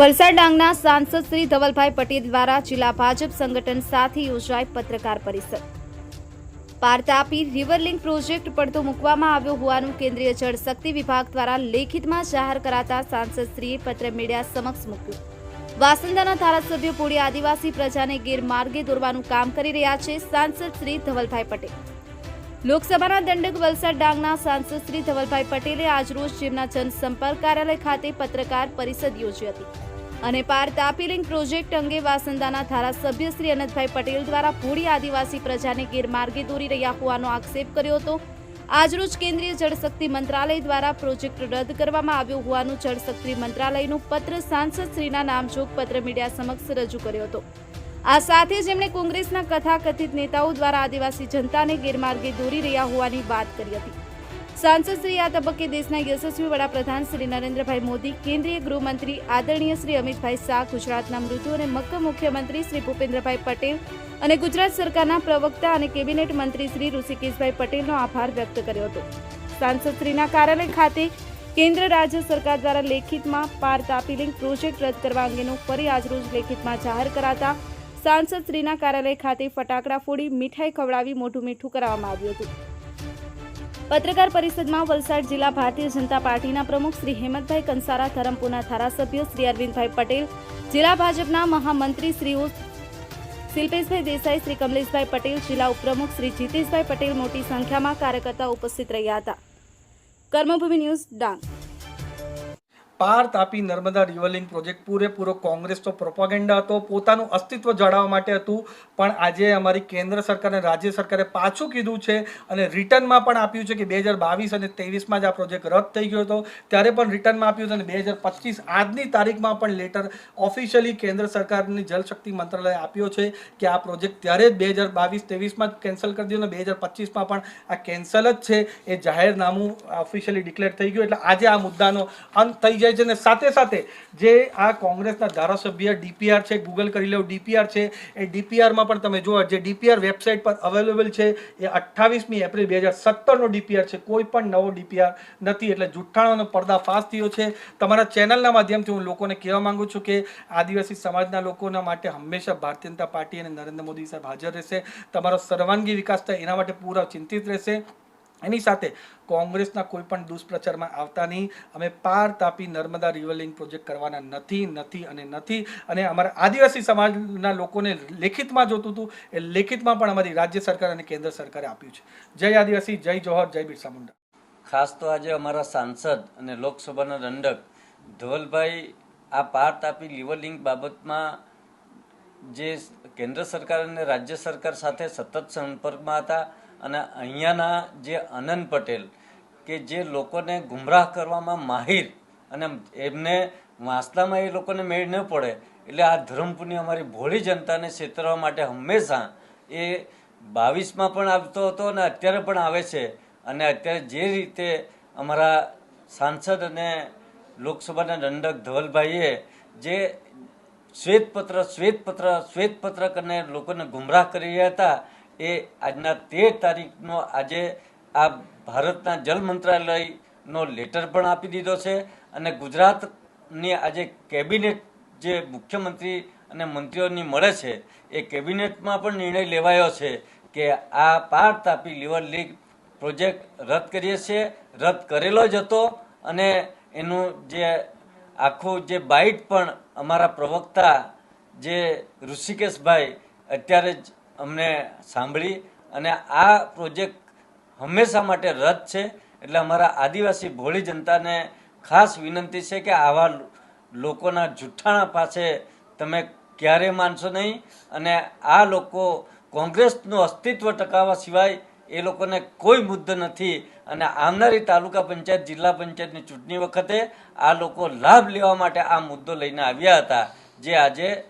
વલસાડ ડાંગના સાંસદ શ્રી ધવલભાઈ પટેલ દ્વારા જિલ્લા ભાજપ સંગઠન સાથે યોજાઈ પત્રકાર પરિષદ. પારતાપી રિવરલિંક પ્રોજેક્ટ પડતો મૂકવામાં આવ્યો હોવાનું કેન્દ્રીય જળશક્તિ વિભાગ દ્વારા લેખિતમાં જાહેર કરાતા સાંસદશ્રીએ પત્ર મીડિયા સમક્ષ મૂક્યું. વાસંદાના ધારાસભ્ય પૂળી આદિવાસી પ્રજાને ગેરમાર્ગે દોરવાનું કામ કરી રહ્યા છે સાંસદ શ્રી ધવલભાઈ પટેલ. લોકસભાના દંડક વલસાડ ડાંગના સાંસદ શ્રી ધવલભાઈ પટેલે આજરોજ જેમના જનસંપર્ક કાર્યાલય ખાતે પત્રકાર પરિષદ યોજી હતી. અને પાર તાપી પ્રોજેક્ટ અંગે વાસંદાના ધારાસભ્ય શ્રી અનંતભાઈ પટેલ દ્વારા ભૂડી આદિવાસી પ્રજાને ગેરમાર્ગે દોરી રહ્યા હોવાનો આક્ષેપ કર્યો હતો. આજરોજ કેન્દ્રીય જળશક્તિ મંત્રાલય દ્વારા પ્રોજેક્ટ રદ કરવામાં આવ્યો હોવાનું જળશક્તિ મંત્રાલયનું પત્ર સાંસદ શ્રીના નામજોગ પત્ર મીડિયા સમક્ષ રજૂ કર્યો હતો. આ સાથે જ કોંગ્રેસના કથાકથિત નેતાઓ દ્વારા આદિવાસી જનતાને ગેરમાર્ગે દોરી રહ્યા હોવાની વાત કરી હતી. સાંસદ શ્રી આ તબક્કે દેશના યશસ્વી વડાપ્રધાન શ્રી નરેન્દ્રભાઈ મોદી, કેન્દ્રીય ગૃહમંત્રી આદરણીય શ્રી અમિતભાઈ શાહ, ગુજરાતના મૃત્યુ અને મક્કમ મુખ્યમંત્રી શ્રી ભૂપેન્દ્રભાઈ પટેલ અને ગુજરાત સરકારના પ્રવક્તા અને કેબિનેટ મંત્રી શ્રી ઋષિકેશભાઈ પટેલનો આભાર વ્યક્ત કર્યો હતો. સાંસદશ્રીના કાર્યાલય ખાતે કેન્દ્ર રાજ્ય સરકાર દ્વારા લેખિતમાં પાર તાપી લિંક પ્રોજેક્ટ રદ કરવા અંગેનું ફરી આજરોજ લેખિતમાં જાહેર કરાતા સાંસદ શ્રીના કાર્યાલય ખાતે ફટાકડા ફોડી મીઠાઈ ખવડાવી મોઢું મીઠું કરાવવામાં આવ્યું હતું. પત્રકાર પરિષદમાં વલસાડ જિલ્લા ભારતીય જનતા પાર્ટીના પ્રમુખ શ્રી હેમંતભાઈ કંસારા, ધરમપુરના ધારાસભ્ય શ્રી અરવિંદભાઈ પટેલ, જિલ્લા ભાજપના મહામંત્રી શ્રીઓ શિલ્પેશભાઈ દેસાઈ, શ્રી કમલેશભાઈ પટેલ, જિલ્લા ઉપપ્રમુખ શ્રી જીતેશભાઈ પટેલ મોટી સંખ્યામાં કાર્યકર્તા ઉપસ્થિત રહ્યા હતા. કર્મભૂમિ ન્યૂઝ ડાંગ. પાર તાપી નર્મદા રિવરલિંગ પ્રોજેક્ટ. પૂરેપૂરો કોંગ્રેસનો પ્રોપાગેન્ડા હતો, પોતાનું અસ્તિત્વ જાળવવા માટે હતું. પણ આજે અમારી કેન્દ્ર સરકાર અને રાજ્ય સરકારે પાછું કીધું છે અને રિટર્નમાં પણ આપ્યું છે કે બે હજાર બાવીસ અને ત્રેવીસમાં જ આ પ્રોજેક્ટ રદ થઈ ગયો હતો. ત્યારે પણ રિટર્નમાં આપ્યું હતું અને બે હજાર પચીસ આજની તારીખમાં પણ લેટર ઓફિશિયલી કેન્દ્ર સરકારની જલશક્તિ મંત્રાલયે આપ્યો છે કે આ પ્રોજેક્ટ ત્યારે જ બે હજાર બાવીસ ત્રેવીસમાં જ કેન્સલ કરી દીધો અને બે હજાર પચીસમાં પણ આ કેન્સલ જ છે એ જાહેરનામું ઓફિશિયલી ડિક્લેર થઈ ગયું. એટલે આજે આ મુદ્દાનો અંત થઈ જાય છે અને સાથે સાથે જે આ કોંગ્રેસના ધારાસભ્ય ડીપીઆર છે ગૂગલ કરી લો, ડીપીઆર છે, એ ડીપીઆરમાં પણ તમે જુઓ, જે ડીપીઆર વેબસાઇટ પર અવેલેબલ છે, એ અઠ્ઠાવીસમી એપ્રિલ બે હજાર સત્તરનો ડીપીઆર છે, કોઈ પણ નવો ડીપીઆર નથી, એટલે જુઠ્ઠાણોનો પર્દાફાશ થયો છે. તમારા ચેનલના માધ્યમથી હું લોકોને કહેવા માંગુ છું કે આદિવાસી સમાજના લોકોના માટે હંમેશા ભારતીય જનતા પાર્ટી અને નરેન્દ્ર મોદી સાહેબ હાજર રહેશે. તમારો સર્વાંગી વિકાસ થાય, એના માટે પૂરા ચિંતિત રહેશે. એની સાથે કોંગ્રેસના કોઈ પણ દુષ્પ્રચારમાં આવતા નહીં. અમે પાર તાપી નર્મદા રિવરલિંગ પ્રોજેક્ટ કરવાના નથી નથી અને નથી. અને અમારા આદિવાસી સમાજના લોકોને લેખિતમાં જોતું હતું. એ લેખિતમાં પણ અમારી રાજ્ય સરકાર અને કેન્દ્ર સરકારે આપ્યું છે. જય આદિવાસી, જય જોહર, જય બિરસા મુંડા. ખાસ તો આજે અમારા સાંસદ અને લોકસભાના દંડક ધવલભાઈ આ પાર તાપી લીવર બાબતમાં જે કેન્દ્ર સરકાર અને રાજ્ય સરકાર સાથે સતત સંપર્કમાં હતા અને અહીંયાના જે આનંદ પટેલ, કે જે લોકોને ગુમરાહ કરવામાં માહિર અને એમને વાંસદામાં એ લોકોને મેળ ન પડે, એટલે આ ધરમપુરની અમારી ભોળી જનતાને છેતરવા માટે હંમેશા એ બાવીસમાં પણ આવતો હતો અને અત્યારે પણ આવે છે. અને અત્યારે જે રીતે અમારા સાંસદ અને લોકસભાના દંડક ધવલભાઈએ જે શ્વેતપત્ર શ્વેતપત્ર શ્વેતપત્ર કરીને લોકોને ગુમરાહ કરી રહ્યા હતા એ આજના તેર તારીખનો આજે આ ભારતના જલ મંત્રાલયનો લેટર પણ આપી દીધો છે અને ગુજરાતની આજે કેબિનેટ જે મુખ્યમંત્રી અને મંત્રીઓની મળે છે, એ કેબિનેટમાં પણ નિર્ણય લેવાયો છે કે આ પાર તાપી લીવર લીગ પ્રોજેક્ટ રદ કરીએ છીએ, રદ કરેલો જ હતો અને એનું જે આખું જે બાઇટ પણ અમારા પ્રવક્તા જે ઋષિકેશભાઈ અત્યારે જ અમને સાંભળી અને આ પ્રોજેક્ટ હંમેશા માટે રદ છે એટલે અમારા આદિવાસી ભોળી જનતાને ખાસ વિનંતી છે કે આવા લોકોના જુઠ્ઠાણા પાસે તમે ક્યારે માનશો નહીં અને આ લોકો કોંગ્રેસનું અસ્તિત્વ ટકાવવા સિવાય એ લોકોને કોઈ મુદ્દો નથી અને આવનારી તાલુકા પંચાયત, જિલ્લા પંચાયતની ચૂંટણી વખતે આ લોકો લાભ લેવા માટે આ મુદ્દો લઈને આવ્યા હતા. જે આજે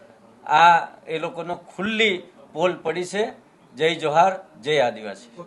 આ એ લોકોનો ખુલ્લી પોલ પડી છે. જય જોહાર જય આદિવાસી.